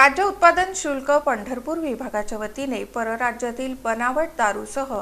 राज्य उत्पादन शुल्क पंढरपूर विभागाच्या वतीने परराज्यातील बनावट दारूसह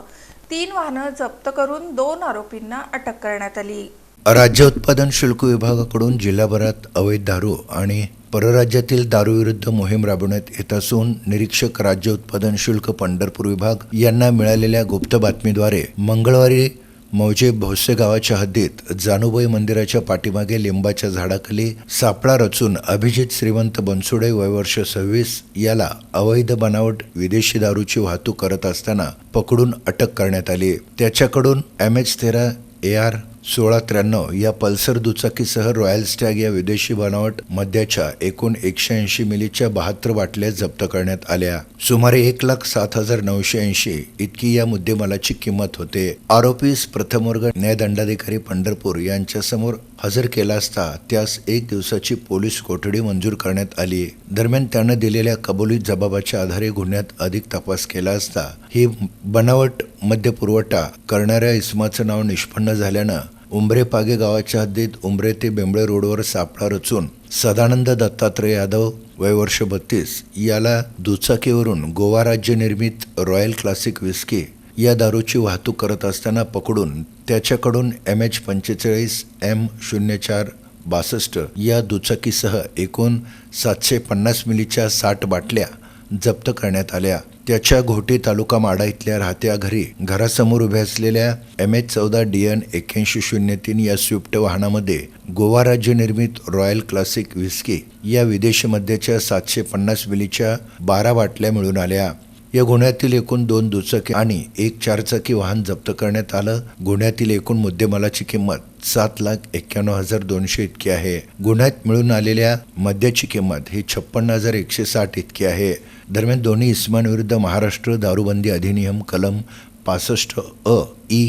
तीन वाहनं जप्त करून दोन आरोपींना अटक करण्यात आली. राज्य उत्पादन शुल्क विभागाकडून जिल्हाभरात अवैध दारू आणि परराज्यातील दारूविरुद्ध मोहीम राबवण्यात येत असून निरीक्षक राज्य उत्पादन शुल्क पंढरपूर विभाग यांना मिळालेल्या गुप्त बातमीद्वारे मंगळवारी मौजे भोसे गावाच्या हद्दीत जानुबाई मंदिराच्या पाठीमागे लिंबाच्या झाडाखाली सापळा रचून अभिजित श्रीमंत बनसुडे वयवर्ष सव्वीस याला अवैध बनावट विदेशी दारूची वाहतूक करत असताना पकडून अटक करण्यात आली. त्याच्याकडून एम एच तेरा ए आर सोळा त्र्याण्णव या पल्सर दुचाकीसह रॉयल स्टॅग या विदेशी बनावट मद्याच्या एकूण एकशे ऐंशी मिलीच्या बहात्तर बाटल्या जप्त करण्यात आल्या. सुमारे एक लाख सात हजार नऊशे ऐंशी इतकी या मुद्देमालाची किंमत होते. आरोपीस प्रथमवर्ग न्यायदंडाधिकारी पंढरपूर यांच्यासमोर हजर केला असता त्यास एक दिवसाची पोलीस कोठडी मंजूर करण्यात आली. दरम्यान त्यानं दिलेल्या कबुली जबाबाच्या आधारे गुन्ह्यात अधिक तपास केला असता ही बनावट मध्य पुरवठा करणाऱ्या इसमाचं नाव निष्पन्न झाल्यानं उंबरे पागे गावाच्या हद्दीत उंबरे ते बेंबळे रोडवर सापळा रचून सदानंद दत्तात्रय यादव वय वर्ष बत्तीस याला दुचाकीवरून गोवा राज्य निर्मित रॉयल क्लासिक विस्की या दारूची वाहतूक करत असताना पकडून त्याच्याकडून एम एच पंचेचाळीस एम शून्य चार बासष्ट या दुचाकीसह एकूण सातशे पन्नास मिलीच्या साठ बाटल्या जप्त करण्यात आल्या. त्याच्या घोटी तालुका माडा इथल्या राहत्या घरी घरासमोर उभ्या असलेल्या एम एच चौदा डी एन एक्क्याऐंशी शून्य तीन या स्विफ्ट वाहनामध्ये गोवा राज्य निर्मित रॉयल क्लासिक व्हिस्की या विदेशी मद्याच्या सातशे पन्नास मिलीच्या बारा बाटल्या मिळून आल्या. या गुन्ह्यातील एकूण दोन दुचाकी आणि एक चारचाकी वाहन जप्त करण्यात आलं. गुन्ह्यातील एकूण मुद्देमालाची किंमत सात लाख एक्क्याण्णव हजार दोनशे इतकी आहे. गुन्ह्यात मिळून आलेल्या मद्याची किंमत ही छप्पन्न हजार एकशे साठ इतकी आहे. दरम्यान दोन्ही इस्मांविरुद्ध महाराष्ट्र दारूबंदी अधिनियम कलम पासष्ट अ ई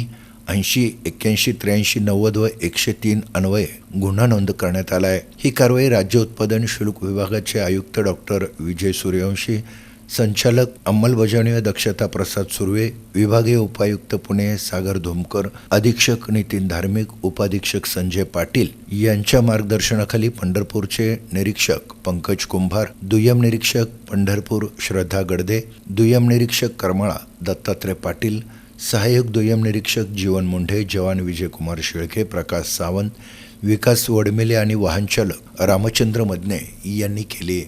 ऐंशी एक्क्याऐंशी त्र्याऐंशी नव्वद व एकशे तीन अन्वये गुन्हा नोंद करण्यात आला आहे ही कारवाई राज्य उत्पादन शुल्क विभागाचे आयुक्त डॉक्टर विजय सूर्यवंशी संचालक अंमलबजावणी व दक्षता प्रसाद सुर्वे विभागीय उपायुक्त पुणे सागर धोमकर अधीक्षक नितीन धार्मिक उपाधीक्षक संजय पाटील यांच्या मार्गदर्शनाखाली पंढरपूरचे निरीक्षक पंकज कुंभार दुय्यम निरीक्षक पंढरपूर श्रद्धा गडदे दुय्यम निरीक्षक करमाळा दत्तात्रय पाटील सहाय्यक दुय्यम निरीक्षक जीवन मुंढे जवान विजयकुमार शेळके प्रकाश सावंत विकास वडमेले आणि वाहनचालक रामचंद्र मदने यांनी केली